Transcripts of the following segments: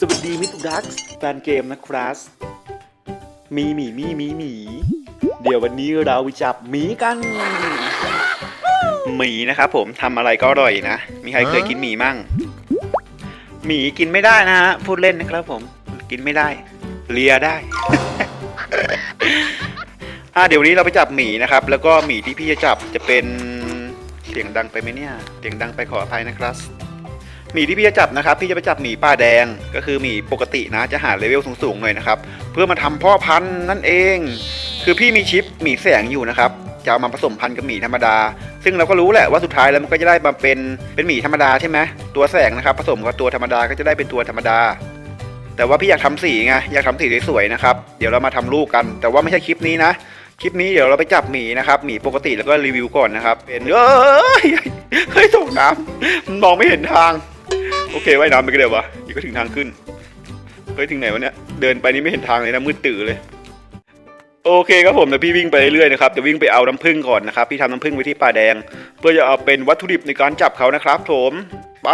สวัสดีมิตรดักส์แฟนเกมนะครับ มีหมีมีหมีหมี เดี๋ยววันนี้เราไปจับหมีกัน หมีนะครับผมทำอะไรก็อร่อยนะ มีใครเคยกินหมีมั่ง หมีกินไม่ได้นะฮะ พูดเล่นนะครับผม กินไม่ได้ เลียได้ อะเดี๋ยววนนี้เราไปจับหมีนะครับ แล้วก็หมีที่พี่จะจับจะเป็นเสียงดังไปไหมเนี่ย เสียงดังไปขออภัยนะครับ หมีที่พี่จะจับนะครับพี่จะไปจับหมีป่าแดงก็คือหมีปกตินะจะหาเลเวลสูงๆหน่อยนะครับเพื่อมาทำพ่อพันธุ์นั่นเอง คือพี่มีชิปหมีแสงอยู่นะครับจะเอามาผสมพันธุ์กับหมีธรรมดา ซึ่งเราก็รู้แหละว่าสุดท้ายแล้วมันก็จะได้มาเป็นเป็นหมีธรรมดาใช่ไหมตัวแสงนะครับผสมกับตัวธรรมดาก็จะได้เป็นตัวธรรมดา แต่ว่าพี่อยากทำสีไงอยากทำสีสวยๆนะครับเดี๋ยวเรามาทำลูกกัน แต่ว่าไม่ใช่คลิปนี้นะคลิปนี้เดี๋ยวเราไปจับหมีนะครับหมีปกติแล้วก็รีวิวก่อนนะครับเป็นเอ้ยเฮ้ยตกน้ำมองไม่เห็นทาง โอเคว่ายน้ำไปก็เดี๋ยววะเดี๋ยวก็ถึงทางขึ้นเฮ้ยถึงไหนวะเนี่ยเดินไปนี่ไม่เห็นทางเลยนะมืดตื่อเลย โอเคครับผมเดี๋ยวพี่วิ่งไปเรื่อยๆนะครับจะวิ่งไปเอาน้ำผึ้งก่อนนะครับพี่ทำน้ำผึ้งไว้ที่ป่าแดง เพื่อจะเอาเป็นวัตถุดิบในการจับเขานะครับผมไป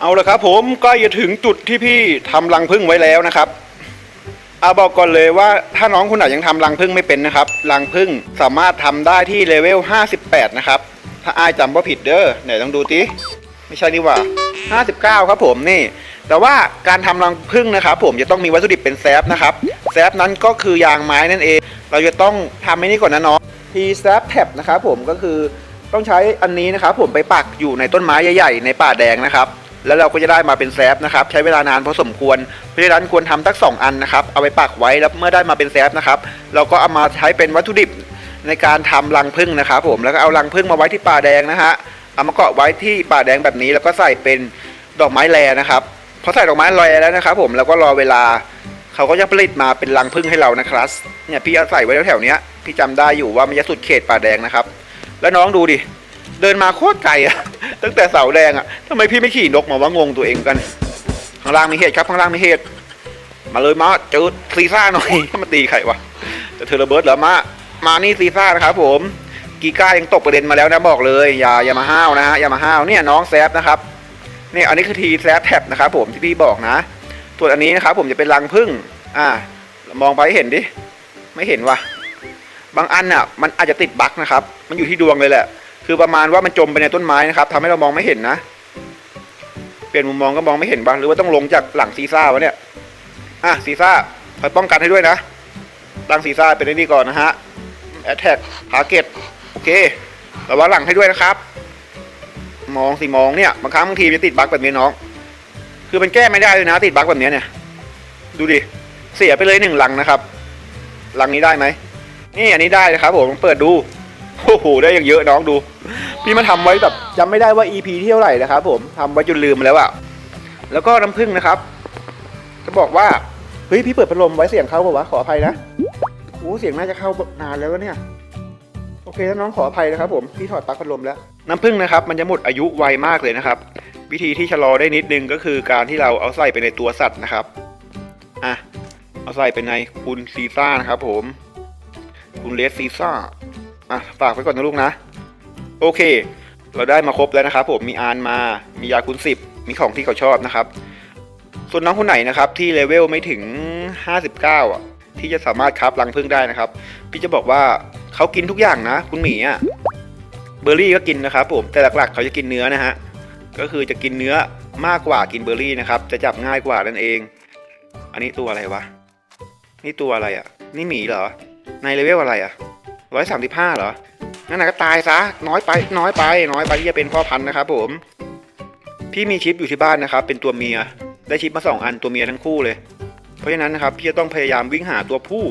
เอาละครับผมกล้จะถึงจุดที่พี่ทำรังผึ้งไว้แล้วนะครับอาบอกก่อนเลยว่าถ้าน้องคุณไหนยังทำรังผึ้งไม่เป็นนะครับ รังผึ้งสามารถทำได้ที่เลเวล 58 นะครับ ถ้าอายจำว่าผิดเด้อไหนต้องดูติไม่ใช่นี่หว่า 59 ครับผมนี่ แต่ว่าการทำรังผึ้งนะครับผมจะต้องมีวัตถุดิบเป็นแซฟนะครับแซฟนั้นก็คือยางไม้นั่นเอง เราจะต้องทำไอ้นี่ก่อนนะน้อง P แซฟแท็บนะครับผมก็คือต้องใช้อันนี้นะครับผมไปปักอยู่ในต้นไม้ใหญ่ๆในป่าแดงนะครับแล้วเราก็จะได้มาเป็นแซฟนะครับใช้เวลานานพอสมควรเพราะฉะนั้นควรทำสักสองอันนะครับเอาไปปักไว้แล้วเมื่อได้มาเป็นแซฟนะครับเราก็เอามาใช้เป็นวัตถุดิบ ในการทำรังผึ้งนะครับผมแล้วก็เอารังผึ้งมาไว้ที่ป่าแดงนะฮะเอามาเกาะไว้ที่ป่าแดงแบบนี้ แล้วก็ใส่เป็นดอกไม้แลนะครับพอใส่ดอกไม้แลแล้วนะครับผมแล้วก็รอเวลาเขาก็จะผลิตมาเป็นรังผึ้งให้เรานะครับเนี่ยพี่เอาใส่ไว้แถวๆนี้พี่จำได้อยู่ว่ามันจะสุดเขตป่าแดงนะครับ แล้วน้องดูดิเดินมาโคตรไกลอะตั้งแต่เสาแดงอะทำไมพี่ไม่ขี่นกมาว่างงตัวเองกันข้างล่างมีเหตุครับข้างล่างมีเหตุมาเลยมาเจอซีซ่าหน่อยมาตีไข่วะจะเทอร์เบิร์ดเหรอมา มานี่ซีซ่านะครับผมกีก้ายังตกประเด็นมาแล้วนะบอกเลยอย่าอย่ามาห้าวนะฮะอย่ามาห้าวเนี่ยน้องแซฟนะครับเนี่ยอันนี้คือทีแซฟแท็บนะครับผมที่พี่บอกนะส่วนอันนี้นะครับผมจะเป็นรังผึ้งอ่ามองไปเห็นดิไม่เห็นวะบางอันอะมันอาจจะติดบั๊กนะครับ มันอยู่ที่ดวงเลยแหละ คือประมาณว่ามันจมไปในต้นไม้นะครับทำให้เรามองไม่เห็นนะ เปลี่ยนมุมมองก็มองไม่เห็นบ้างหรือว่าต้องลงจากหลังซีซ่าวะเนี่ยอะซีซ่าคอยป้องกันให้ด้วยนะตั้งซีซ่าเป็นไอ้นี่ก่อนนะฮะ แอตแทกทาร์เก็ตโอเคระวังหลังให้ด้วยนะครับ มองสิมองเนี่ยบางครั้งบางทีมันติดบั๊กแบบนี้น้อง คือมันแก้ไม่ได้เลยนะ ติดบั๊กแบบนี้เนี่ย ดูดิเสียไปเลยหนึ่งหลังนะครับ หลังนี้ได้ไหมนี่อันนี้ได้นะครับผมเปิดดูโอ้โหได้อย่างเยอะน้องดู พี่มาทำไว้แบบจำไม่ได้ว่า EP ที่เท่าไหร่นะครับผมทำไว้จนลืมแล้วอะแล้วก็น้ำผึ้งนะครับ จะบอกว่าเฮ้ยพี่เปิดพัดลมไว้เสียงเข้าเปล่าวะขออภัยนะ โอ้เสียงน่าจะเข้านานแล้วเนี่ย โอเคถ้าน้องขออภัยนะครับผมพี่ถอดปลั๊กพัดลมแล้ว น้ำผึ้งนะครับมันจะหมดอายุไวมากเลยนะครับ วิธีที่ชะลอได้นิดนึงก็คือการที่เราเอาใส่ไปในตัวสัตว์นะครับอะเอาใส่ไปในคุณซีซ่านะครับผมคุณเลสซีซ่าอะฝากไว้ก่อนนะลูกนะ โอเค เราได้มาครบแล้วนะครับผมมีอานมามียาคุณสิบมีของที่เขาชอบนะครับ ส่วนน้องคนไหนนะครับที่เลเวลไม่ถึง 59อะ ที่จะสามารถคับรังพึ่งได้นะครับ พี่จะบอกว่าเขากินทุกอย่างนะ คุณหมีอะเบอร์รี่ก็กินนะครับผมแต่หลักๆ เขาจะกินเนื้อนะฮะก็คือจะกินเนื้อมากกว่ากินเบอร์รี่นะครับ จะจับง่ายกว่านั่นเอง อันนี้ตัวอะไรวะนี่ตัวอะไรอะ นี่หมีเหรอ ในเลเวลอะไรอะร้อยสามสิบห้าเหรอนั่นน่ะก็ตายซะน้อยไปน้อยไป น้อยไปที่จะเป็นพ่อพันธุ์นะครับผมพี่มีชิปอยู่ที่บ้านนะครับ เป็นตัวเมียได้ชิปมาสองอันตัวเมียทั้งคู่เลย เพราะฉะนั้นนะครับพี่จะต้องพยายามวิ่งหาตัวผู้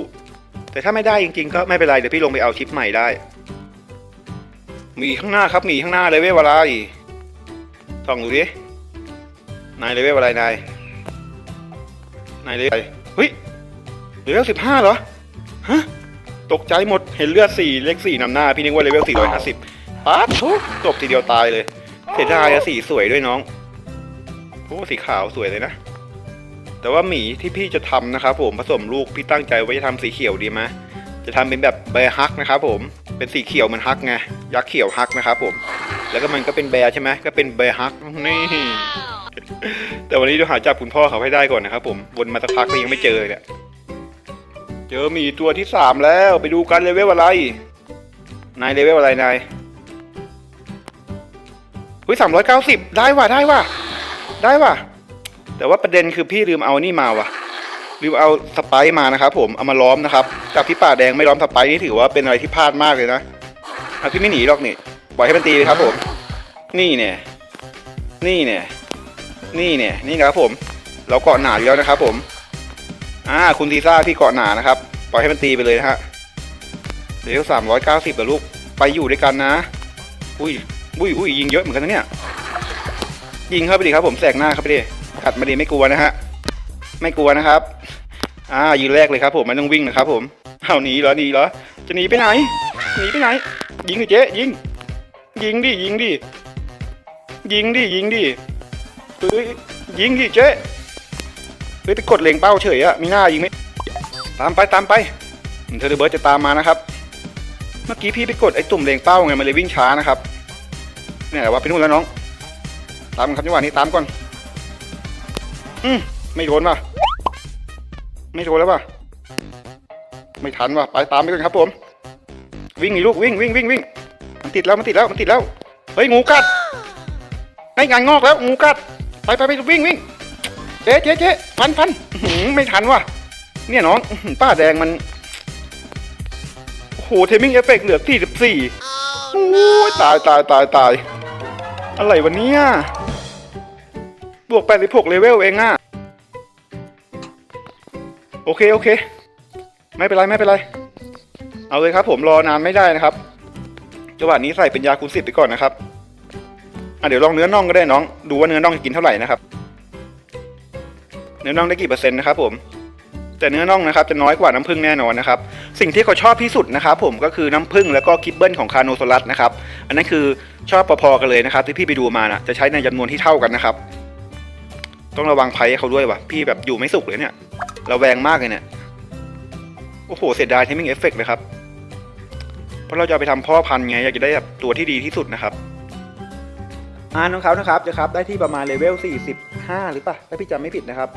แต่ถ้าไม่ได้จริงๆ ก็ไม่เป็นไรเดี๋ยวพี่ลงไปเอาชิปใหม่ได้ มีข้างหน้าครับมีข้างหน้าเลเวลอะไรส่องดูดินายเลเวลอะไรนายนายเลเวลเฮ้ยเลเวลสิบห้าเหรอฮะตกใจหมดเห็นเลือดสี่เลขสี่นำหน้า พี่นึกว่าเลเวลสี่ร้อยห้าสิบป๊าทุกจบทีเดียวตายเลย เสียดายอะสีสวยด้วยน้องโอ้สีขาวสวยเลยนะ แต่ว่าหมีที่พี่จะทำนะครับผมผสมลูกพี่ตั้งใจไว้จะทำสีเขียวดีไหมจะทำเป็นแบบแบร์ฮักนะครับผมเป็นสีเขียวเหมือนฮักไงยักษ์เขียวฮักนะครับผม แล้วก็มันก็เป็นแบร์ใช่ไหมก็เป็นแบร์ฮักนี่แต่วันนี้เราหาจับคุณพ่อเขาให้ได้ก่อนนะครับผมวนมาสักพักก็ยังไม่เจอเลยเนี่ยเจอหมีตัวที่สามแล้วไปดูกันเลเวลอะไร นายเลเวลอะไรนายอุ้ยสามร้อยเก้าสิบได้ว่ะได้ว่ะได้ว่ะ แต่ว่าประเด็นคือพี่ลืมเอานี่มาว่ะลืมเอาสไปซ์มานะครับผมเอามาล้อมนะครับจากพี่ป่าแดงไม่ล้อมสไปซ์นี่ถือว่าเป็นอะไรที่พลาดมากเลยนะอะพี่ไม่หนีหรอกนี่ปล่อยให้มันตีเลยครับผม นี่เนี่ยนี่เนี่ยนี่เนี่ยนี่นะครับผม เราเกาะหนาอยู่แล้วนะครับ ผมอ่าคุณซีซ่าพี่เกาะหนานะครับ ปล่อยให้มันตีไปเลยนะฮะเดี๋ยวสามร้อยเก้าสิบลูกไปอยู่ด้วยกันนะ อุ้ยอุ้ยอุ้ยยิงเยอะเหมือนกันนะเนี่ยยิงเข้าไปดิครับผมแสกหน้าเข้าไปดิ ขัดมาดิไม่กลัวนะฮะ ไม่กลัวนะครับ อ่ายืนแรกเลยครับ ผมไม่ต้องวิ่งนะครับ ผมเอาหนีเหรอหนีเหรอ จะหนีไปไหน หนีไปไหน ยิงดิเจ๊ยิง ยิงดิ ยิงดิ ยิงดิ ยิงดิเฮ้ยยิงดิเจ๊เฮ้ยไปกดเล็งเป้าเฉยอะมีหน้ายิงไหมตามไปตามไปเทอร์เบิร์ตจะตามมานะครับ เมื่อกี้พี่ไปกดไอ้ตุ่มเล็งเป้าไงมันเลยวิ่งช้านะครับ เนี่ยว่าไปนู่นแล้วน้อง ตามครับจังหวะนี้ตามก่อน อืมไม่โดนป่ะ ไม่โดนแล้วป่ะ ไม่ทันว่ะ ไปตามไปก่อนครับผม วิ่งหนีลูกวิ่งวิ่งวิ่งวิ่ง มันติดแล้วมันติดแล้วมันติดแล้ว เฮ้ยงูกัดไอ้งานงอกแล้วงูกัด ไปไปไปวิ่งวิ่งเจ๊เจ๊เจ๊ฟันฟันไม่ทันว่ะ เนี่ยน้องป้าแดงมัน โอ้โหเทมิ่งเอฟเฟกเหลือที่สิบสี่โอ้ยตายตายตายตาย อะไรวันนี้ บวก 86 เลเวลเองอะ โอเค โอเค ไม่เป็นไร ไม่เป็นไร เอาเลยครับผมรอนานไม่ได้นะครับ จังหวะนี้ใส่เป็นยาคูณสิบไปก่อนนะครับอะเดี๋ยวลองเนื้อน่องก็ได้น้อง ดูว่าเนื้อน่องจะกินเท่าไหร่นะครับ เนื้อน่องได้กี่เปอร์เซ็นต์นะครับผม แต่เนื้อน่องนะครับจะน้อยกว่าน้ำผึ้งแน่นอนนะครับ สิ่งที่เขาชอบที่สุดนะครับผมก็คือน้ำผึ้งแล้วก็คิปเบิลของคาโนโซลัสนะครับ อันนั้นคือชอบพอๆกันเลยนะครับที่พี่ไปดูมานะจะใช้ในจำนวนที่เท่ากันนะครับ ต้องระวังภัยให้เขาด้วยวะพี่แบบอยู่ไม่สุขเลยเนี่ยระแวงมากเลยเนี่ย โอ้โห เสียดายที่ไม่เอฟเฟกเลยครับ เพราะเราจะไปทำพ่อพันธุ์ไง อยากจะได้แบบตัวที่ดีที่สุดนะครับอ่านของเขานะครับจะครับ ได้ที่ประมาณเลเวล 45 หรือปะถ้าพี่จำไม่ผิดนะครับ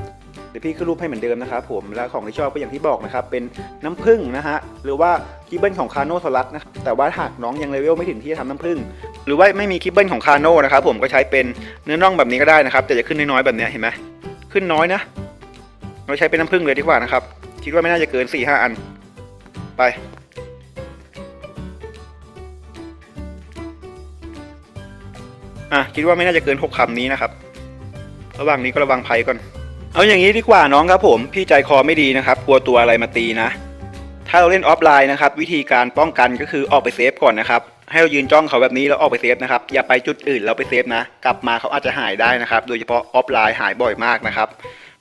ดี๋ยวพี่ขึ้นรูปให้เหมือนเดิมนะครับผมแล้วของที่ชอบก็อย่างที่บอกนะครับเป็นน้ำผึ้งนะฮะหรือว่าคิบเบิลของคาโนโซลัสนะครับแต่ว่าหากน้องยังเลเวลไม่ถึงที่จะทำน้ำผึ้งหรือว่าไม่มีคิบเบิลของคาโนนะครับผมก็ใช้เป็นเนื้อน่องแบบนี้ก็ได้นะครับ แต่จะขึ้นน้อยๆแบบนี้เห็นไหมขึ้นน้อยนะ เราใช้เป็นน้ำผึ้งเลยดีกว่านะครับคิดว่าไม่น่าจะเกิน4ี่ห้าอันไปอะคิดว่าไม่น่าจะเกินหกคำนี้นะครับ ระหว่างนี้ก็ระวังภัยก่อน เอาอย่างนี้ดีกว่าน้องครับผม พี่ใจคอไม่ดีนะครับกลัวตัวอะไรมาตีนะ ถ้าเราเล่นออฟไลน์นะครับวิธีการป้องกันก็คือออกไปเซฟก่อนนะครับให้เรายืนจ้องเขาแบบนี้แล้วออกไปเซฟนะครับอย่าไปจุดอื่นแล้วไปเซฟนะ กลับมาเขาอาจจะหายได้นะครับ โดยเฉพาะออฟไลน์หายบ่อยมากนะครับ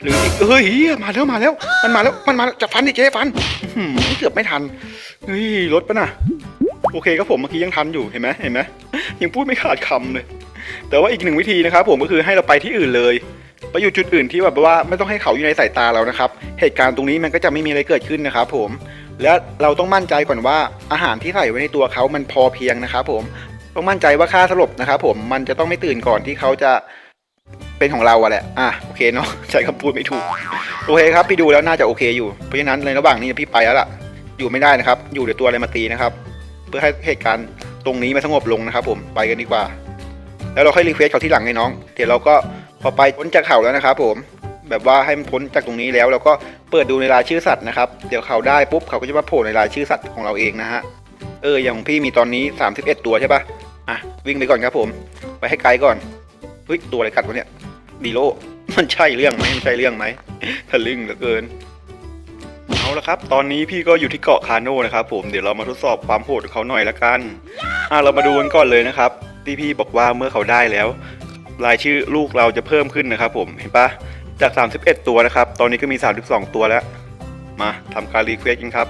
หรืออีกเฮ้ยมาแล้วมาแล้ว มันมาแล้วมันมาแล้วจะฟันดิเจ๊ฟันอื้อหือเกือบไม่ทันเฮ้ยรถปะน่ะโอเคครับผมเมื่อกี้ยังทันอยู่เห็นไหมเห็นไหมยังพูดไม่ขาดคำเลย แต่ว่าอีกหนึ่งวิธีนะครับผมก็คือให้เราไปที่อื่นเลย ไปอยู่จุดอื่นที่แบบว่าไม่ต้องให้เขาอยู่ในสายตาเรานะครับ เหตุการณ์ตรงนี้มันก็จะไม่มีอะไรเกิดขึ้นนะครับผม และเราต้องมั่นใจก่อนว่าอาหารที่ใส่ไว้ในตัวเขามันพอเพียงนะครับผม ต้องมั่นใจว่าค่าสลบนะครับผม มันจะต้องไม่ตื่นก่อนที่เขาจะเป็นของเราอะแหละ อะโอเคเนาะใช้คำพูดไม่ถูก โอเคครับพี่ดูแล้วน่าจะโอเคอยู่ เพราะฉะนั้นในระหว่างนี้พี่ไปแล้วล่ะ อยู่ไม่ได้นะครับ อยู่เดี๋ยวตัวอะไรมาตีนะครับ เพื่อให้เหตุการณ์ตรงนี้มันสงบลงนะครับ ผม ไปกันดีกว่า แล้วเราค่อยรีเควสเขาที่หลังไงน้อง เดี๋ยวเราก็ พอไปพ้นจากเขาแล้วนะครับ ผมแบบว่าให้มันพ้นจากตรงนี้แล้วเราก็เปิดดูในรายชื่อสัตว์นะครับเดี๋ยวเขาได้ปุ๊บเขาก็จะมาโผล่ในรายชื่อสัตว์ของเราเองนะฮะเอออย่างของพี่มีตอนนี้ 31 ตัวใช่ปะอะวิ่งไปก่อนครับผม ไปให้ไกลก่อนเฮ้ยตัวอะไรกัดวะเนี่ยดีโลมันใช่เรื่องไหมมันใช่เรื่องไหมทะลึ่งเหลือเกินเอาละครับ ตอนนี้พี่ก็อยู่ที่เกาะคาโน่นะครับผมเดี๋ยวเรามาทดสอบความโหดของเขาหน่อยละกันอะเรามาดูกันก่อนเลยนะครับที่พี่บอกว่าเมื่อเขาได้แล้ว รายชื่อลูกเราจะเพิ่มขึ้นนะครับผมเห็นปะจาก 31 ตัวนะครับ ตอนนี้ก็มี 32 ตัวแล้ว มาทำการรีเควสกันครับ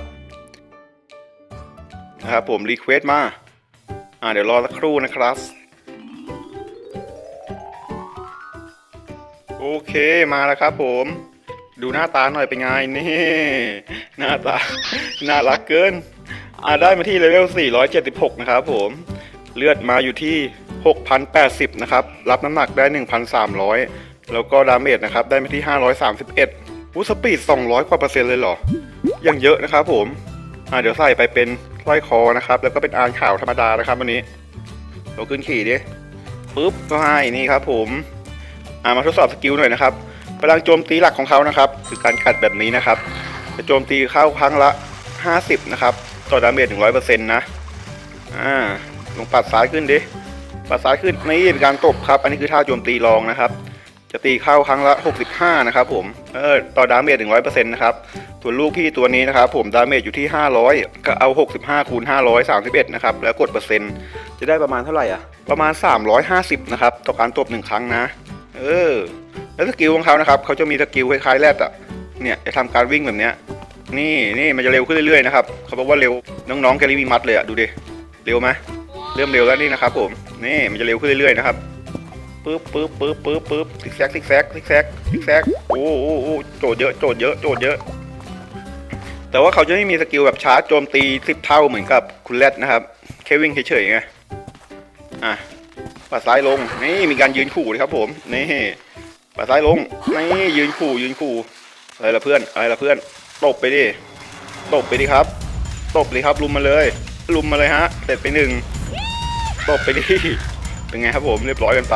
นะครับผมรีเควสมาอ่าเดี๋ยวรอสักครู่นะครับโอเคมาแล้วครับผม ดูหน้าตาหน่อยเป็นไงนี่หน้าตาน่ารักเกินอ่าได้มาที่เลเวล476 นะครับผม เลือดมาอยู่ที่ 6,080 นะครับ รับน้ำหนักได้ 1,300 แล้วก็ดาเมจนะครับ ได้มาที่ 531วูสปีด 200 กว่าเปอร์เซ็นต์เลยเหรอยังเยอะนะครับผม อ่าเดี๋ยวใส่ไปเป็นสร้อยคอนะครับ แล้วก็เป็นอานข่าวธรรมดานะครับวันนี้ เราขึ้นขี่ดิปุ๊บก็ให้นี่ครับผม อ่ามาทดสอบสกิลหน่อยนะครับพลังโจมตีหลักของเขานะครับ คือการขัดแบบนี้นะครับ จะโจมตีเข้าครั้งละ 50 นะครับ ต่อดาเมจ100%นะ อ่า ลงปัดซ้ายขึ้นดิ ปัดซ้ายขึ้นนี่เป็นการตบครับ อันนี้คือท่าโจมตีรองนะครับ จะตีเข้าครั้งละ 65 นะครับผม เออ ต่อดาเมจ100%นะครับ ส่วนลูกพี่ตัวนี้นะครับผมดาเมจอยู่ที่ 500 ก็เอา 65 คูณ 531 นะครับ แล้วกดเปอร์เซ็นต์ จะได้ประมาณเท่าไหร่อะ ประมาณ 350 นะครับ ต่อการตบหนึ่งครั้งนะ เออ แล้วสกิลของเขานะครับ เขาจะมีสกิลคล้ายๆแรดอะ เนี่ย จะทำการวิ่งแบบเนี้ย นี่นี่มันจะเร็วขึ้นเรื่อยๆนะครับ เขาบอกว่าเร็ว น้องๆแกลิวีมัดเลยอะ ดูดิ เร็วไหม เริ่มเร็วแล้วนี่นะครับผมนี่มันจะเร็วขึ้นเรื่อยๆนะครับปึ๊บปึ๊บปึ๊บปึ๊บปึ๊บซิกแซกซิกแซกซิกแซกซิกแซกโอ้โอ้โอ้โจทย์เยอะโจทย์เยอะโจทย์เยอะ แต่ว่าเขาจะไม่มีสกิลแบบชาร์จโจมตีสิบเท่าเหมือนกับคุณแรดนะครับแค่วิ่งเฉยๆไงอะปัดซ้ายลงนี่มีการยืนขู่เลยครับผมนี่ปัดซ้ายลงนี่ยืนขู่ยืนขู่อะไรละเพื่อนอะไรละเพื่อนตบไปดิตบไปดิครับตบเลยครับลุมมาเลย ลุมมาเลยฮะเสร็จไปหนึ่ง ตบไปดิเป็นไงครับผมเรียบร้อยกันไป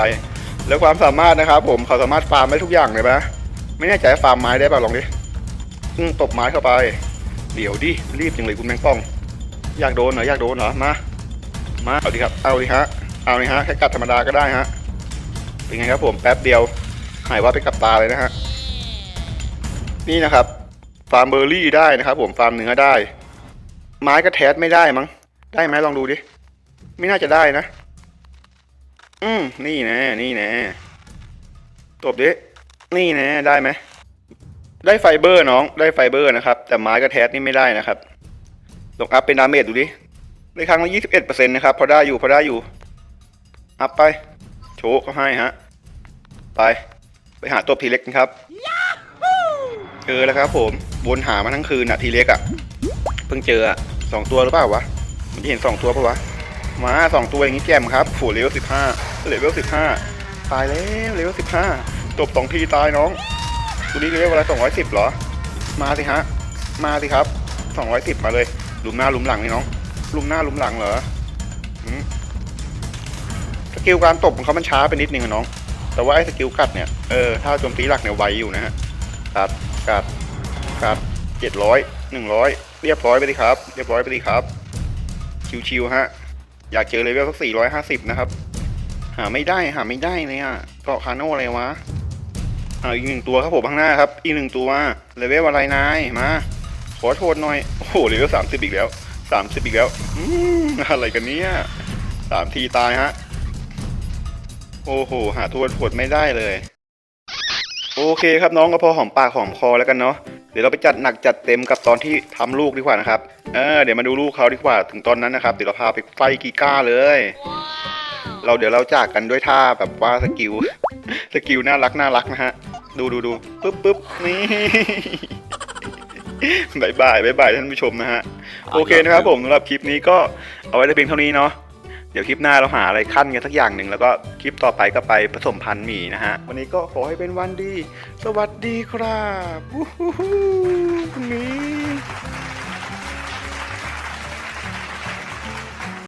แล้วความสามารถนะครับ ผมเขาสามารถฟาร์มได้ทุกอย่างเลยปะไม่แน่ใจฟาร์มไม้ได้ป่ะลองดิอืมตบไม้เข้าไป เดี๋ยวดิรีบจังเลยคุณแมงป่อง อยากโดนเหรออยากโดนเหรอมามาเอาดิครับเอาดิฮะเอาดิฮะแค่กัดธรรมดาก็ได้ฮะเป็นไงครับผมแป๊บเดียวหายว่าไปกับตาเลยนะฮะนี่นะครับฟาร์มเบอร์รี่ได้นะครับ ผมฟาร์มเนื้อได้ ไม้กระแทสไม่ได้มั้งได้ไหมลองดูดิ ไม่น่าจะได้นะ อืม นี่แน่นี่แน่ตบดิ นี่แน่ได้ไหม ได้ไฟเบอร์น้อง ได้ไฟเบอร์นะครับ แต่ไม้กระแทสนี่ไม่ได้นะครับลองอัพเป็นดาเมจดูดิ ได้ครั้งละ21%นะครับ พอได้อยู่ พอได้อยู่ อัพไป โชว์เขาให้ฮะ ไป ไปหาตัวทีเล็กกันครับเจอแล้วครับผม วนหามาทั้งคืนอะทีเล็กอะเพิ่งเจออะสองตัวหรือเปล่าวะ มันเห็นสองตัวปะวะ มาสองตัวอย่างนี้แจ่มครับโหเลเวลสิบห้าเลเวลสิบห้าตายแล้วเลเวลสิบห้าตบสองทีตายน้องตัวนี้เลเวลอะไรสองร้อยสิบเหรอ มาสิฮะ มาสิครับสองร้อยสิบมาเลยหลุมหน้าหลุมหลังนี่น้องหลุมหน้าหลุมหลังเหรอสกิลการตบของเขามันช้าไปนิดนึงน้อง แต่ว่าไอ้สกิลกัดเนี่ยเออถ้าโจมตีหลักเนี่ยไวอยู่นะฮะกัดกัดกัดเจ็ดร้อยหนึ่งร้อยเรียบร้อยไปดิครับ เรียบร้อยไปดิครับ ชิวๆฮะ อยากเจอเลเวลสักสี่ร้อยห้าสิบนะครับ หาไม่ได้หาไม่ได้เลยอะเกาะคาโน่อะไรวะอ่าอีกหนึ่งตัวครับผมข้างหน้าครับ อีกหนึ่งตัวเลเวลอะไรนายมาขอโทษหน่อย โอ้โหเลเวลสามสิบอีกแล้วสามสิบอีกแล้วอืมอะไรกันเนี่ยสามทีตายฮะ โอ้โห หาทวนผดไม่ได้เลย โอเคครับน้องก็พอหอมปากหอมคอแล้วกันเนาะ ดี๋ยวเราไปจัดหนักจัดเต็มกับตอนที่ทำลูกดีกว่านะครับ เออเดี๋ยวมาดูลูกเขาดีกว่า ถึงตอนนั้นนะครับ เดี๋ยวเราพาไปไฟกีก้าเลย เราเดี๋ยวเราจากกันด้วยท่าแบบว่าสกิล สกิลน่ารักน่ารักนะฮะ ดูดูดูปึ๊บปึ๊บนี่บายบายบายบายท่านผู้ชมนะฮะ โอเคนะครับผมสำหรับคลิปนี้ก็เอาไว้ได้เพียงเท่านี้เนาะเดี๋ยวคลิปหน้าเราหาอะไรขั้นกันสักอย่างหนึ่งแล้วก็คลิปต่อไปก็ไปผสมพันธุ์หมีนะฮะ วันนี้ก็ขอให้เป็นวันดี สวัสดีครับวู้ฮู้คุณหมี